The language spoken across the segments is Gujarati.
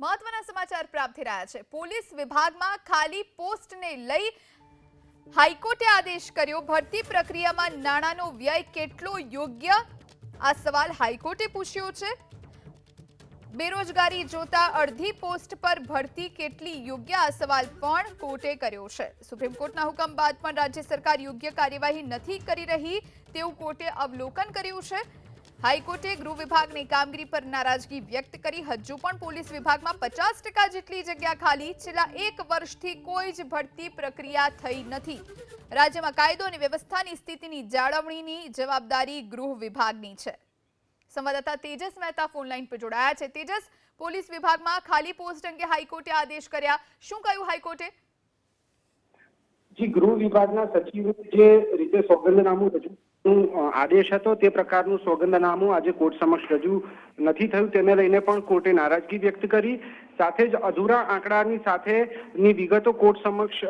મહત્વના સમાચાર પ્રાપ્ત થઈ રહ્યા છે. પોલીસ વિભાગમાં ખાલી પોસ્ટને લઈ હાઈકોર્ટે આદેશ કર્યો. ભરતી પ્રક્રિયામાં નાણાંનો વ્યય કેટલો યોગ્ય? આ સવાલ હાઈકોર્ટે પૂછ્યો છે. બેરોજગારી જોતા અડધી પોસ્ટ પર ભરતી કેટલી યોગ્ય? આ સવાલ પણ કોર્ટે કર્યો છે. સુપ્રીમ કોર્ટના હુકમ બાદ પણ રાજ્ય સરકાર યોગ્ય કાર્યવાહી નથી કરી રહી તેવું કોર્ટે અવલોકન કર્યું છે. હાઈકોર્ટે ગૃહ વિભાગની કામગીરી પર નારાજગી વ્યક્ત કરી. હજુ પણ પોલીસ વિભાગમાં પચાસ ટકા જેટલી જગ્યા ખાલી. છેલ્લા એક વર્ષથી કોઈ જ ભરતી પ્રક્રિયા થઈ નથી. રાજ્યમાં કાયદો અને વ્યવસ્થાની સ્થિતિની જાળવણીની જવાબદારી ગૃહ વિભાગની છે. સંવાદદાતા તેજસ મહેતા ફોનલાઈન પર જોડાયા છે. તેજસ, પોલીસ વિભાગમાં ખાલી પોસ્ટ અંગે હાઈકોર્ટે આદેશ કર્યા. શું કહ્યું હાઈકોર્ટે? જી ગૃહ વિભાગના સચિવે જે રીતે સોગંદનામું રજૂ આદેશ હતો તે પ્રકારનું સોગંદનામું આજે કોર્ટ સમક્ષ રજૂ નથી થયું. તેને લઈને પણ કોર્ટે નારાજગી વ્યક્ત કરી. સાથે જ અધૂરા આંકડાની સાથેની વિગતો કોર્ટ સમક્ષ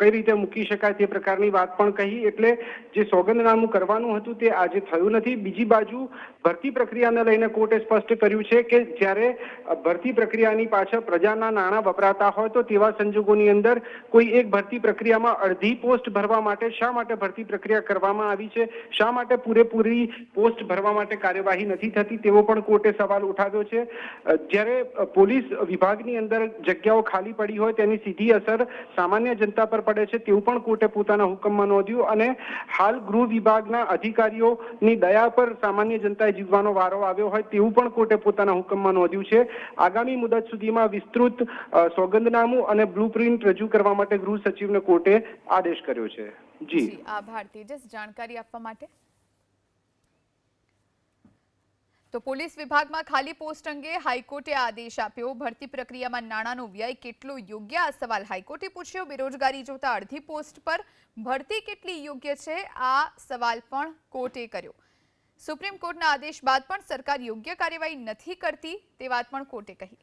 કઈ રીતે મૂકી શકાય તે પ્રકારની વાત પણ કહી. એટલે જે સોગંદનામું કરવાનું હતું તે આજે થયું નથી. બીજી બાજુ ભરતી પ્રક્રિયાને લઈને કોર્ટે સ્પષ્ટ કર્યું છે કે જ્યારે ભરતી પ્રક્રિયાની પાછળ પ્રજાના નાણાં વપરાતા હોય તો તેવા સંજોગોની અંદર કોઈ એક ભરતી પ્રક્રિયામાં અડધી પોસ્ટ ભરવા માટે શા માટે ભરતી પ્રક્રિયા કરવામાં આવી છે? શા માટે પૂરેપૂરી પોસ્ટ ભરવા માટે કાર્યવાહી નથી થતી? તેવો પણ કોર્ટે સવાલ ઉઠાવ્યો છે. જ્યારે પોલીસ પોલીસ વિભાગની અંદર જગ્યાઓ ખાલી પડી હોય તેની સીધી અસર સામાન્ય જનતા પર પડે છે. તેવું પણ કોર્ટે પોતાના હુકમમાં નોંધ્યું અને હાલ ગૃહ વિભાગના અધિકારીઓની દયા પર સામાન્ય જનતાએ જીવવાનો વારો આવ્યો હોય તેવું પણ કોર્ટે પોતાના હુકમમાં નોંધ્યું છે. આગામી મુદત સુધીમાં વિસ્તૃત સોગંદનામું અને બ્લુપ્રિન્ટ રજૂ કરવા માટે ગૃહ સચિવને કોર્ટે આદેશ કર્યો છે. જી. આભાર જાણકારી આપવા માટે? તો પોલીસ વિભાગમાં ખાલી પોસ્ટ અંગે હાઈકોર્ટે આદેશ આપ્યો. ભરતી પ્રક્રિયામાં નાણાંનો વ્યય કેટલો યોગ્ય? આ સવાલ હાઈકોર્ટે પૂછ્યો. બેરોજગારી જોતા અડધી પોસ્ટ પર ભરતી કેટલી યોગ્ય છે? આ સવાલ પણ કોર્ટે કર્યો. સુપ્રીમ કોર્ટના આદેશ બાદ પણ સરકાર યોગ્ય કાર્યવાહી નથી કરતી તે વાત પણ કોર્ટે કહી.